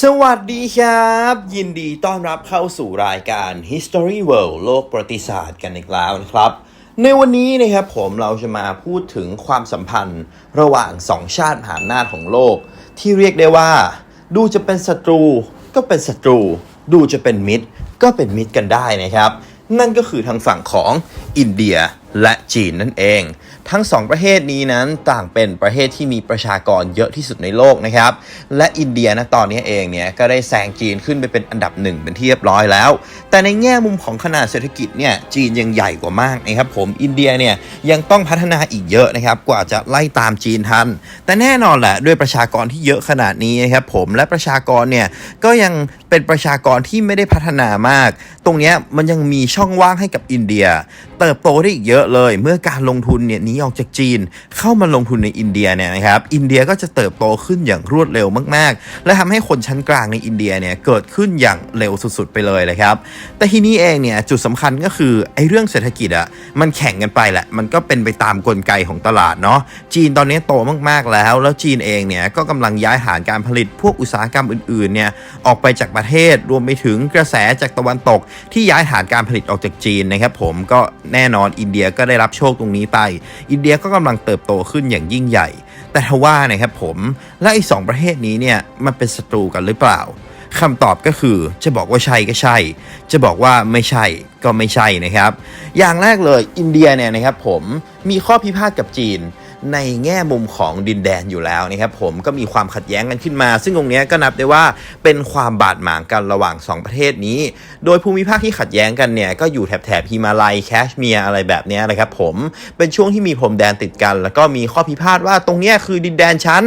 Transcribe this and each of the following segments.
สวัสดีครับ ยินดีต้อนรับเข้าสู่รายการ History World โลกประวัติศาสตร์กันอีกแล้วนะครับ ในวันนี้นะครับผมเราจะมาพูดถึงความสัมพันธ์ระหว่างสองชาติมหาอำนาจของโลก ที่เรียกได้ว่า ดูจะเป็นศัตรูก็เป็นศัตรู ดูจะเป็นมิตร ก็เป็นมิตรกันได้นะครับ นั่นก็คือทางฝั่งของอินเดีย และจีนนั่นเอง ทั้งสองประเทศนี้นั้นต่างเป็นประเทศที่มีประชากรเยอะที่สุดในโลกนะครับ และอินเดียนะตอนนี้เองเนี่ยก็ได้แซงจีนขึ้นไปเป็นอันดับหนึ่งเป็นที่เรียบร้อยแล้ว แต่ในแง่มุมของขนาดเศรษฐกิจเนี่ยจีนยังใหญ่กว่ามากนะครับผมอินเดียเนี่ยยังต้องพัฒนาอีกเยอะนะครับกว่าจะไล่ตามจีนทัน แต่แน่นอนแหละด้วยประชากรที่เยอะขนาดนี้นะครับผมและประชากรเนี่ยก็ยังเป็นประชากรที่ไม่ได้พัฒนามาก ตรงนี้มันยังมีช่องว่างให้กับอินเดีย เติบโตได้อีกเยอะเลย เมื่อการลงทุนเนี่ยหนีออกจากจีน เข้ามาลงทุนในอินเดียเนี่ยนะครับอินเดียก็จะเติบโตขึ้นอย่างรวดเร็วมากๆ และทำให้คนชั้นกลางในอินเดียเนี่ยเกิดขึ้นอย่างเร็วสุดๆ ไปเลยเลยครับ แต่ทีนี้เองเนี่ยจุดสำคัญก็คือไอ้เรื่องเศรษฐกิจอะมันแข่งกันไปแหละ มันก็เป็นไปตามกลไกของตลาดเนาะจีนตอนนี้โตมากๆแล้ว แล้วจีนเองเนี่ยก็กำลังย้ายฐานการผลิตพวกอุตสาหกรรมอื่นๆเนี่ยออกไปจากประเทศรวมไปถึงกระแสจากตะวันตก ที่ย้ายฐานการผลิตออกจากจีนนะครับผมก็แน่นอนอินเดียก็ได้รับโชคตรงนี้ไป อินเดียก็กำลังเติบโตขึ้นอย่างยิ่งใหญ่ แต่ทว่านะครับผม และอีกสองประเทศนี้เนี่ยมันเป็นศัตรูกันหรือเปล่าคำตอบก็คือจะบอกว่าใช่ก็ใช่ จะบอกว่าไม่ใช่ก็ไม่ใช่นะครับ อย่างแรกเลยอินเดียเนี่ยนะครับผม มีข้อพิพาทกับจีนในแง่มุมของดินแดนอยู่แล้วนะครับผมก็มีความขัดแย้งกันขึ้นมา ซึ่งตรงนี้ก็นับได้ว่าเป็นความบาดหมางกันระหว่าง 2 ประเทศนี้ โดยภูมิภาคที่ขัดแย้งกันเนี่ยก็อยู่แถบแถบฮิมาลัยแคชเมียร์อะไรแบบนี้นะครับผมเป็นช่วงที่มีพรมแดนติดกัน แล้วก็มีข้อพิพาทว่าตรงนี้คือดินแดนฉัน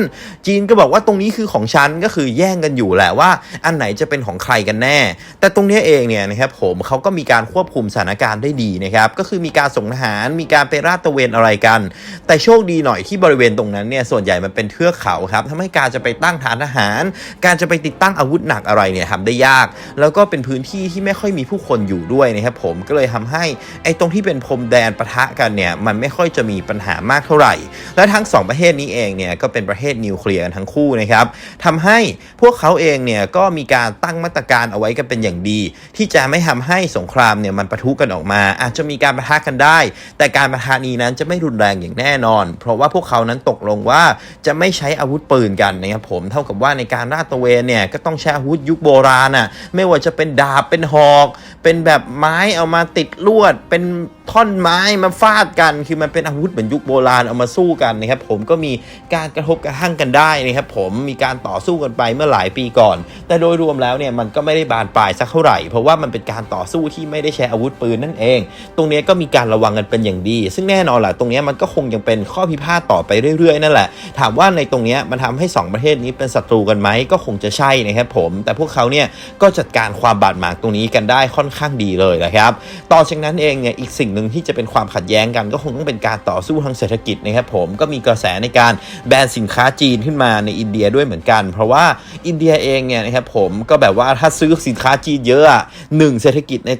จีนก็บอกว่าตรงนี้คือของฉันก็คือแย่งกันอยู่แหละว่า อันไหนจะเป็นของใครกันแน่ แต่ตรงนี้เองเนี่ยนะครับผมเขาก็มีการควบคุมสถานการณ์ได้ดีนะครับก็คือมีการส่งทหารมีการไปราดตระเวนอะไรกัน แต่โชคดีหน่อยที่บริเวณตรงนั้นเนี่ยส่วนใหญ่มันเป็นเทือกเขาครับทำให้การจะไปตั้งฐานทหาร การจะไปติดตั้งอาวุธหนักอะไรเนี่ยทำได้ยาก แล้วก็เป็นพื้นที่ที่ไม่ค่อยมีผู้คนอยู่ด้วยนะครับผมก็เลยทำให้ไอ้ตรงที่เป็นพรมแดนปะทะกันเนี่ยมันไม่ค่อยจะมีปัญหามากเท่าไหร่ และทั้งสองประเทศนี้เองเนี่ยก็เป็นประเทศนิวเคลียร์กันทั้งคู่นะครับทำให้พวกเขาเองเนี่ยก็มีการตั้งมาตรการเอาไว้กันเป็นอย่างดี ที่จะไม่ทำให้สงครามเนี่ยมันปะทุกันออกมา อาจจะมีการปะทะกันได้ แต่การปะทะนี้นั้นจะไม่รุนแรงอย่างแน่นอน เพราะว่าพวกเขานั้นตกลงว่าจะไม่ใช้อาวุธปืนกันนะครับผมเท่ากับว่าในการราดตระเวนเนี่ยก็ต้องใช้อาวุธยุคโบราณอะไม่ว่าจะเป็นดาบเป็นหอก เป็นแบบไม้เอามาติดลวด เป็นท่อนไม้มาฟาดกัน คือมันเป็นอาวุธเหมือนยุคโบราณเอามาสู้กันนะครับผมก็มีการกระทบกระทั่งกันได้นะครับผมมีการต่อสู้กันไปเมื่อหลายปีก่อน แต่โดยรวมแล้วเนี่ยมันก็ไม่ได้บานปลายสักเท่าไหร่ เพราะว่ามันเป็นการต่อสู้ที่ไม่ได้ใช้อาวุธปืนนั่นเอง ตรงนี้ก็มีการระวังกันเป็นอย่างดี ซึ่งแน่นอนหละตรงนี้มันก็คงยังเป็นข้อพิพาทต่อไปเรื่อยๆ นั่นแหละ ถามว่าในตรงนี้มันทำให้ 2 ประเทศนี้เป็นศัตรูกันไหมก็คงจะใช่นะครับผม แต่พวกเขาเนี่ยก็จัดการความบาดหมางตรงนี้กันได้ค่อนข้างดีเลยนะครับ ต่อจากนั้นเองเนี่ยอีกสิ่งหนึ่งที่จะเป็นความขัดแย้งกันก็คงต้องเป็นการต่อสู้ทางเศรษฐกิจนะครับผมก็มีกระแสในการแบนสินค้าจีนขึ้นมาในอินเดียด้วยเหมือนกัน เพราะว่าอินเดียเองเนี่ยนะครับผมก็แบบว่าถ้าซื้อสินค้าจีนเยอะหนึ่งเศรษฐกิจใน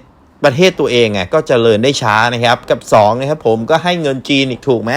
ประเทศตัวเองอะก็จเจริญได้ช้านะครับกับ2นะครับผมก็ให้เงินจีนอีกถูกไหม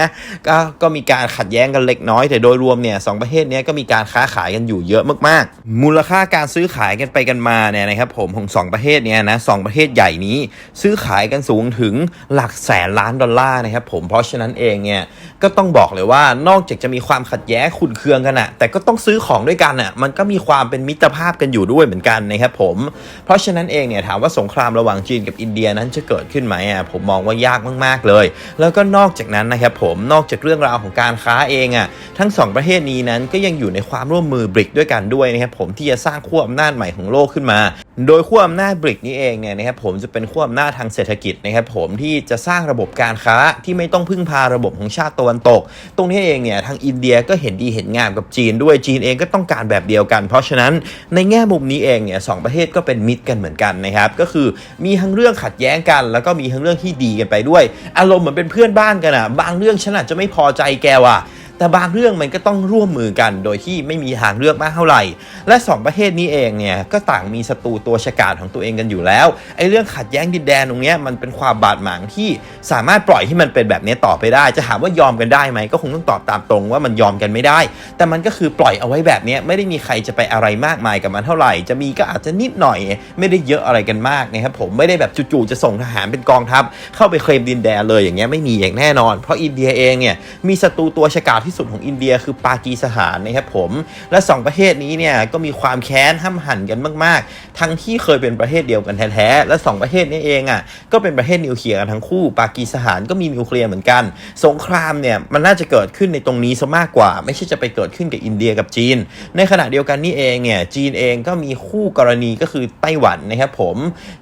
ก็ก็มีการขัดแย้งกันเล็กน้อย แต่โดยรวมเนี่ยสประเทศนี้ก็มีการค้าขายกันอยู่เยอะมากๆ มูลค่าการซื้อขายกันไปกันมาเนี่ยนะครับผมของ 2 ประเทศเนี้ยนะสประเทศใหญ่นี้ ซื้อขายกันสูงถึงหลักแสนล้านดอลลาร์นะครับผมเพราะฉะนั้นเองเนี่ยก็ต้องบอกเลยว่านอกจากจะมีความขัดแย้งขุนเคืองกันอะแต่ก็ต้องซื้อของด้วยกันอะมันก็มีความเป็นมิตรภาพกันอยู่ด้วยเหมือนกันนะครับผมเพราะฉะนั้นเองเนี่ยถามว่าสงครามระหว่างจีนกับอินเดียนั้นจะเกิดขึ้นไหมอะผมมองว่ายากมากๆเลย แล้วก็นอกจากนั้นนะครับผมนอกจากเรื่องราวของการค้าเองอะทั้ง 2 ประเทศนี้นั้นก็ยังอยู่ในความร่วมมือบริกด้วยกันด้วยนะครับผมที่จะสร้างขั้วอำนาจใหม่ของโลกขึ้นมา โดยขั้วอำนาจบริกนี้เองเนี่ยนะครับผมจะเป็นขั้วอำนาจทางเศรษฐกิจนะครับผมที่จะสร้างระบบการค้าที่ไม่ต้องพึ่งพาระบบของชาติตะวันตก ตรงนี้เองเนี่ยทางอินเดียก็เห็นดีเห็นงามกับจีนด้วยจีนเองก็ต้องการแบบเดียวกัน เพราะฉะนั้นในแง่มุมนี้เองเนี่ยสประเทศก็เป็นมิตรกันเหมือนกันนะครับก็คือมีทั้งเรื่องขัดแย้งกัน แล้วก็มีทั้งเรื่องที่ดีกันไปด้วย อารมณ์เหมือนเป็นเพื่อนบ้านกันอะบางเรื่องฉันอาจจะไม่พอใจแกว่ะ แต่บางเรื่องมันก็ต้องร่วมมือกันโดยที่ไม่มีทางเลือกมากเท่าไหร่ และสองประเทศนี้เองเนี่ยก็ต่างมีศัตรูตัวฉกาจของตัวเองกันอยู่แล้วไอ้เรื่องขัดแย้งดินแดนตรงเนี้ยมันเป็นความบาดหมางที่สามารถปล่อยให้มันเป็นแบบนี้ต่อไปได้ จะถามว่ายอมกันได้ไหมก็คงต้องตอบตามตรงว่ามันยอมกันไม่ได้ แต่มันก็คือปล่อยเอาไว้แบบนี้ไม่ได้มีใครจะไปอะไรมากมายกับมันเท่าไหร่ จะมีก็อาจจะนิดหน่อย ไม่ได้เยอะอะไรกันมากนะครับผมไม่ได้แบบจู่ๆจะส่งทหารเป็นกองทัพเข้าไปเคลมดินแดนเลยอย่างเงี้ยไม่มีอย่างแน่นอน เพราะอินเดียเองเนี่ยมีศัตรูตัวฉกาจที่สุดของอินเดียคือปากีสถานนะครับผม และสองประเทศนี้เนี่ยก็มีความแค้นห้ำหั่นกันมากๆ ทั้งที่เคยเป็นประเทศเดียวกันแท้ๆ และสองประเทศนี้เองอะก็เป็นประเทศนิวเคลียร์กันทั้งคู่ ปากีสถานก็มีนิวเคลียร์เหมือนกัน สงครามเนี่ยมันน่าจะเกิดขึ้นในตรงนี้ซะมากกว่า ไม่ใช่จะไปเกิดขึ้นกับอินเดียกับจีน ในขณะเดียวกันนี่เองเนี่ยจีนเองก็มีคู่กรณีก็คือไต้หวันนะครับผม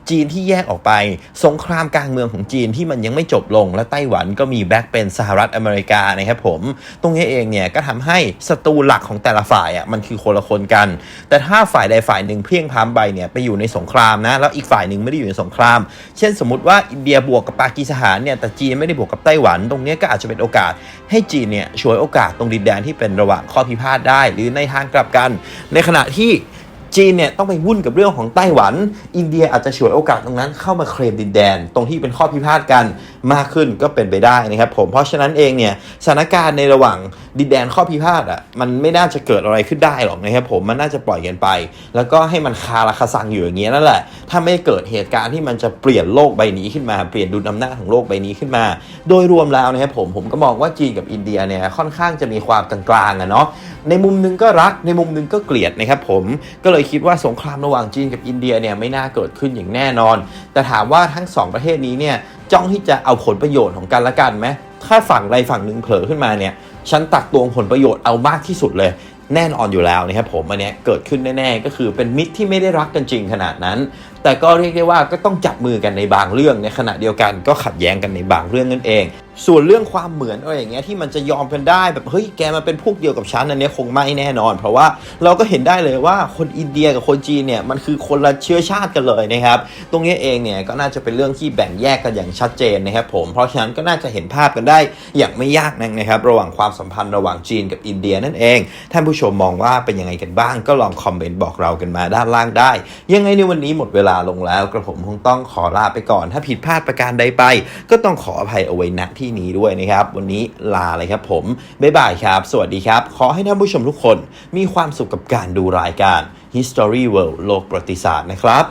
จีนที่แยกออกไป สงครามกลางเมืองของจีนที่มันยังไม่จบลง และไต้หวันก็มีแบ็คเป็นสหรัฐอเมริกานะครับผมตรงนี้เองเนี่ยก็ทำให้ศัตรูหลักของแต่ละฝ่ายอะมันคือคนละคนกัน แต่ถ้าฝ่ายใดฝ่ายหนึ่งเพียงพล้ำไปเนี่ยไปอยู่ในสงครามนะแล้วอีกฝ่ายหนึ่งไม่ได้อยู่ในสงคราม เช่นสมมติว่าอินเดียบวกกับปากีสถานเนี่ยแต่จีนไม่ได้บวกกับไต้หวัน ตรงนี้ก็อาจจะเป็นโอกาสให้จีนเนี่ยฉวยโอกาสตรงดินแดนที่เป็นระหว่างข้อพิพาทได้ หรือในทางกลับกัน ในขณะที่ จีนเนี่ยต้องไปวุ่นกับเรื่องของไต้หวัน อินเดียอาจจะฉวยโอกาสตรงนั้นเข้ามาเคลมดินแดน ตรงที่เป็นข้อพิพาทกันมากขึ้นก็เป็นไปได้นะครับผม เพราะฉะนั้นเองเนี่ยสถานการณ์ในระหว่างดินแดนข้อพิพาทอะมันไม่น่าจะเกิดอะไรขึ้นได้หรอกนะครับผมมันน่าจะปล่อยกันไป แล้วก็ให้มันคาราคาซังอยู่อย่างเงี้ยนั่นแหละถ้าไม่เกิดเหตุการณ์ที่มันจะเปลี่ยนโลกใบนี้ขึ้นมาเปลี่ยนดุลอำนาจของโลกใบนี้ขึ้นมา โดยรวมแล้วนะครับผมผมก็มองว่าจีนกับอินเดียเนี่ยค่อนข้างจะมีความกลางๆอะเนาะในมุมหนึงก็รักในมุมนึงก็เกลียดนะครับผมก็เลยคิดว่าสงครามระหว่างจีนกับอินเดียเนี่ยไม่น่าเกิดขึ้นอย่างแน่นอน แต่ถามว่าทั้งสองประเทศนี้เนี่ยจ้องที่จะเอาผลประโยชน์ของกันและกันไหมถ้าฝั่งใดฝั่งหนึ่งเผลอขึ้นมาเนี่ยฉันตักตวงผลประโยชน์เอามากที่สุดเลยแน่นอนอยู่แล้วนะครับผมอันนี้เกิดขึ้นแน่ๆ ก็คือเป็นมิตรที่ไม่ได้รักกันจริงขนาดนั้น แต่ก็เรียกได้ว่าก็ต้องจับมือกันในบางเรื่องในขณะเดียวกันก็ขัดแย้งกันในบางเรื่องนั่นเอง ส่วนเรื่องความเหมือนอะไรอย่างเงี้ยที่มันจะยอมกันได้แบบเฮ้ยแกมาเป็นพวกเดียวกับฉันอันเนี้ยคงไม่แน่นอน เพราะว่าเราก็เห็นได้เลยว่าคนอินเดียกับคนจีนเนี่ยมันคือคนละเชื้อชาติกันเลยนะครับตรงนี้เองเนี่ยก็น่าจะเป็นเรื่องที่แบ่งแยกกันอย่างชัดเจนนะครับผมเพราะฉะนั้นก็น่าจะเห็นภาพกันได้อย่างไม่ยากนักนะครับระหว่างความสัมพันธ์ระหว่างจีนกับอินเดียนั่นเอง ท่านผู้ชมมองว่าเป็นยังไงกันบ้าง ก็ลองคอมเมนต์บอกเรากันมาด้านล่างได้ ยังไงในวันนี้หมดเวลาลงแล้วกระผมคงต้องขอลาไปก่อน ถ้าผิดพลาดประการใดไป ก็ต้องขออภัยเอาไว้ณที่นี้ด้วยนะครับ วันนี้ลาเลยครับผม บ๊ายบายครับ สวัสดีครับ ขอให้ท่านผู้ชมทุกคนมีความสุขกับการดูรายการ History World โลกประวัติศาสตร์นะครับ